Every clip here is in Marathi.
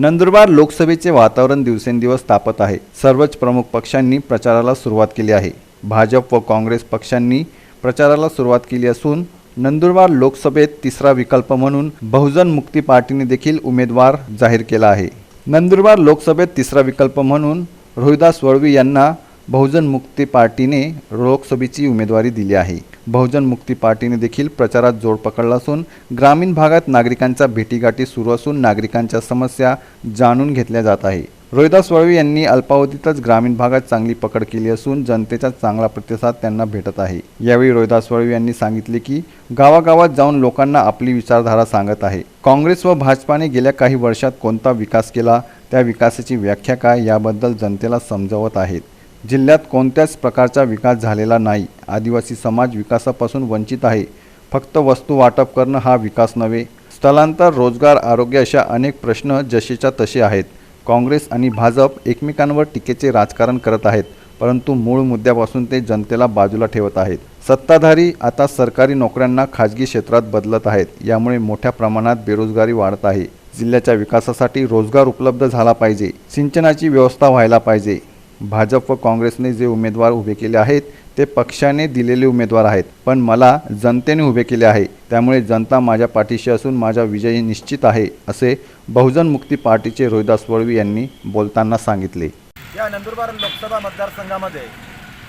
नंदुरबार लोकसभेचे वातावरण दिवसेंदिवस तापत आहे. सर्वच प्रमुख पक्षांनी प्रचाराला सुरुवात केली आहे. भाजप व काँग्रेस पक्षांनी प्रचाराला सुरुवात केली असून नंदुरबार लोकसभेत तिसरा विकल्प म्हणून बहुजन मुक्ती पार्टीने देखील उमेदवार जाहीर केला आहे. नंदुरबार लोकसभेत तिसरा विकल्प म्हणून रोहिदास वळवी यांना बहुजन मुक्ती पार्टीने लोकसभेची उमेदवारी दिली आहे. बहुजन मुक्ती पार्टीने देखील प्रचारात जोर पकडला असून ग्रामीण भागात नागरिकांच्या भेटीगाठी सुरू असून नागरिकांच्या समस्या जाणून घेतल्या जात आहे. रोहिदास वळवी यांनी अल्पावधीतच ग्रामीण भागात चांगली पकड केली असून जनतेचा चांगला प्रतिसाद त्यांना भेटत आहे. यावेळी रोहिदास वळवी यांनी सांगितले की गावागावात जाऊन लोकांना आपली विचारधारा सांगत आहे. काँग्रेस व भाजपाने गेल्या काही वर्षात कोणता विकास केला त्या विकासाची व्याख्या काय याबद्दल जनतेला समजवत आहेत. जिल्ह्यात कोणत्याच प्रकारचा विकास झालेला नाही. आदिवासी समाज विकासापासून वंचित आहे. फक्त वस्तू वाटप करणं हा विकास नव्हे. स्थलांतर रोजगार आरोग्य अशा अनेक प्रश्न जसेच्या तसे आहेत. काँग्रेस आणि भाजप एकमेकांवर टीकेचे राजकारण करत आहेत परंतु मूळ मुद्द्यापासून ते जनतेला बाजूला ठेवत आहेत. सत्ताधारी आता सरकारी नोकऱ्यांना खाजगी क्षेत्रात बदलत आहेत. यामुळे मोठ्या प्रमाणात बेरोजगारी वाढत आहे. जिल्ह्याच्या विकासासाठी रोजगार उपलब्ध झाला पाहिजे. सिंचनाची व्यवस्था व्हायला पाहिजे. भाजप व काँग्रेसने जे उमेदवार उभे केले आहेत ते पक्षाने दिलेले उमेदवार आहेत. पण मला जनतेने उभे केले आहे. त्यामुळे जनता माझ्या पाठीशी असून माझा विजय निश्चित आहे असे बहुजन मुक्ती पार्टीचे रोहिदास वळवी यांनी बोलताना सांगितले. या नंदुरबार लोकसभा मतदारसंघामध्ये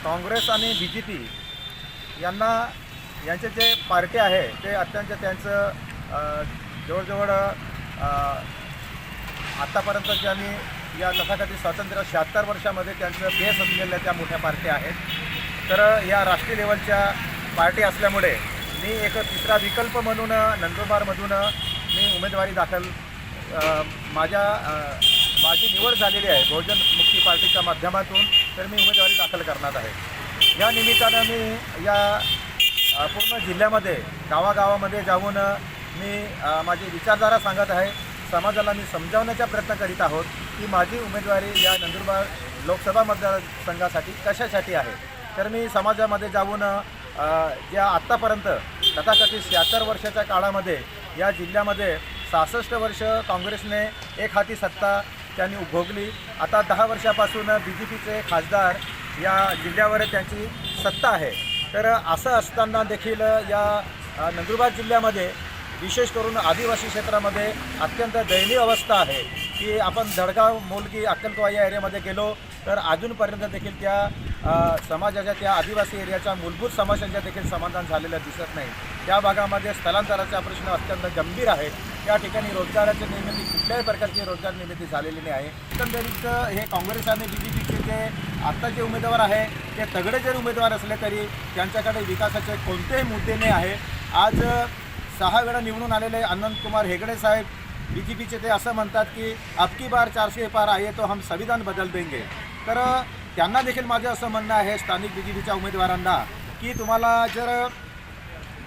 काँग्रेस आणि बी जे पी यांना यांचे जे पार्टी आहे ते अत्यंत त्यांचं जवळजवळ आत्तापर्यंत आत्तापर्यंत ज्यांनी या तथाकथित स्वातंत्र्य शहात्तर वर्षामध्ये त्यांचं बेस असलेल्या त्या मोठ्या पार्ट्या आहेत. तर या राष्ट्रीय लेवलच्या पार्टी असल्यामुळे मी एक तिसरा विकल्प म्हणून नंदुरबारमधून मी उमेदवारी दाखल माझ्या माझी निवड झालेली आहे बहुजन मुक्ती पार्टीच्या माध्यमातून तर मी उमेदवारी दाखल करणार आहे. या निमित्तानं मी या पूर्ण जिल्ह्यामध्ये गावागावामध्ये जाऊन मी माझी विचारधारा सांगत आहे. समाजाला मी समजावण्याचा प्रयत्न करीत आहोत की माझी उमेदवारी या नंदुरबार लोकसभा मतदारसंघासाठी कशासाठी आहे? तर मी समाजामध्ये जाऊन ज्या आत्तापर्यंत तथाकथित शहात्तर वर्षाच्या काळामध्ये या जिल्ह्यामध्ये सहासष्ट वर्ष काँग्रेसने एक हाती सत्ता त्यांनी उभोगली. आता दहा वर्षापासून बी जे पीचे खासदार या जिल्ह्यावर त्यांची सत्ता आहे. तर असं असताना देखील या नंदुरबार जिल्ह्यामध्ये विशेष करून आदिवासी क्षेत्रामध्ये अत्यंत दयनीय अवस्था आहे की आपण धडगाव मोलगी अक्कलकोवा या एरियामध्ये गेलो तर अजूनपर्यंत देखील त्या समाजाच्या त्या आदिवासी एरियाच्या मूलभूत समस्यांच्या देखील समाधान झालेलं दिसत नाही. त्या भागामध्ये स्थलांतराचा प्रश्न अत्यंत गंभीर आहे. त्या ठिकाणी रोजगाराची निर्मिती कुठल्याही प्रकारची रोजगार निर्मिती झालेली नाही. एकंदरीत हे काँग्रेस आणि बी जे पीचे जे आत्ता जे उमेदवार आहे ते तगडे जरी उमेदवार असले तरी त्यांच्याकडे विकासाचे कोणतेही मुद्दे नाही आहे. आज सहा वेळा निवडून आलेले अनंत कुमार हेगडे साहेब बी जे पीचे ते असं म्हणतात की अबकी बार चारशे पार आहे तो हम संविधान बदल देंगे. तर त्यांना देखील माझं असं म्हणणं आहे स्थानिक बी जे पीच्या उमेदवारांना की तुम्हाला जर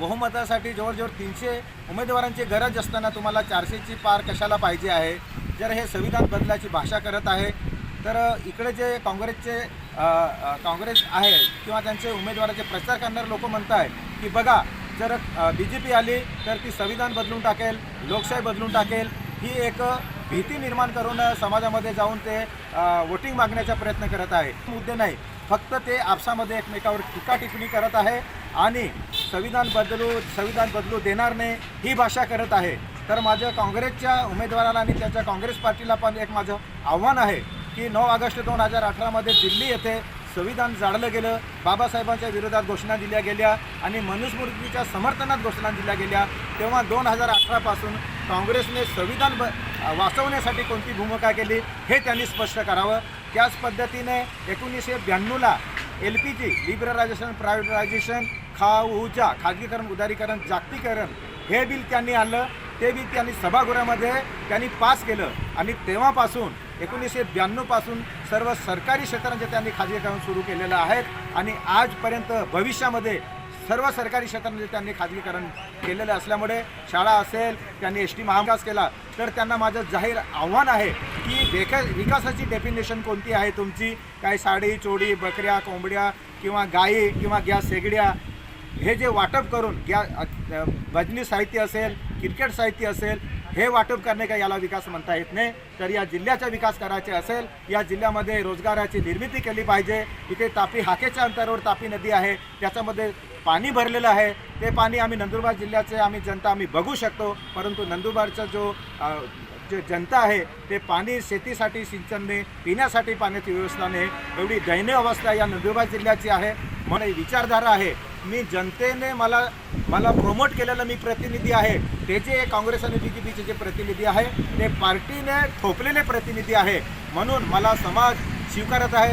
बहुमतासाठी जवळजवळ तीनशे उमेदवारांची गरज असताना तुम्हाला चारशेची पार कशाला पाहिजे आहे? जर हे संविधान बदलाची भाषा करत आहे तर इकडे जे काँग्रेसचे काँग्रेस आहे किंवा त्यांचे उमेदवाराचे प्रचार करणारे लोक म्हणत आहे की बघा जर बी जे पी आली तर ती संविधान बदलून टाकेल लोकशाही बदलून टाकेल. ही एक भीती निर्माण करून समाजामध्ये जाऊन ते वोटिंग मागण्याचा प्रयत्न करत आहे. मुद्दे नाही फक्त ते आपसामध्ये एकमेकावर टीका टिप्पणी करत आहे आणि संविधान बदलू संविधान बदलू देणार नाही ही भाषा करत आहे. तर माझं काँग्रेसच्या उमेदवाराला आणि त्यांच्या काँग्रेस पार्टीला पण एक माझं आव्हान आहे की नऊ ऑगस्ट दोन हजार अठरामध्ये दिल्ली येथे संविधान जाळलं गेलं बाबासाहेबांच्या विरोधात घोषणा दिल्या गेल्या आणि मनुस्मृतीच्या समर्थनात घोषणा दिल्या गेल्या तेव्हा दोन हजार अठरापासून काँग्रेसने संविधान ब वाचवण्यासाठी कोणती भूमिका केली हे त्यांनी स्पष्ट करावं. त्याच पद्धतीने एकोणीसशे ब्याण्णवला L P G liberalisation privatisation खाऊजा खाजगीकरण उदारीकरण जागतिकीकरण हे बिल त्यांनी आणलं. ते बिल त्यांनी सभागृहामध्ये त्यांनी पास केलं आणि तेव्हापासून एकोणीसशे ब्याण्णवपासून सर्व सरकारी क्षेत्रांचे त्यांनी खाजगीकरण सुरू केलेलं आहे आणि आजपर्यंत भविष्यामध्ये सर्व सरकारी क्षेत्रांमध्ये त्यांनी खाजगीकरण केलेलं असल्यामुळे शाळा असेल त्यांनी एस टी महाविकास केला तर त्यांना माझं जाहीर आव्हान आहे की देखा विकासाची डेफिनेशन कोणती आहे तुमची? काय साडी चोडी बकऱ्या कोंबड्या किंवा गायी किंवा गॅस शेगड्या हे जे वाटप करून गॅ भजनी साहित्य असेल क्रिकेट साहित्य असेल हे वाटप करणे का याला विकास म्हणता येत नाही. तर या जिल्ह्याचा विकास करायचे असेल या जिल्ह्यामध्ये रोजगाराची निर्मिती केली पाहिजे. इथे तापी हाकेच्या अंतरावर तापी नदी आहे. त्याच्यामध्ये पाणी भरलेलं आहे. ते पाणी आम्ही नंदुरबार जिल्ह्याचे आम्ही जनता आम्ही बघू शकतो. परंतु नंदुरबारचा जो जे जनता आहे ते पाणी शेतीसाठी सिंचनने पिण्यासाठी पाण्याची व्यवस्था नाही. एवढी दयनीय अवस्था या नंदुरबार जिल्ह्याची आहे. म्हणून विचारधारा आहे. मी जनतेने मला मला प्रमोट केलेलं मी प्रतिनिधी आहे. ते जे काँग्रेस आणि बी जे पीचे जे प्रतिनिधी आहे ते पार्टीने थोपलेले प्रतिनिधी आहे. म्हणून मला समाज स्वीकारत आहे.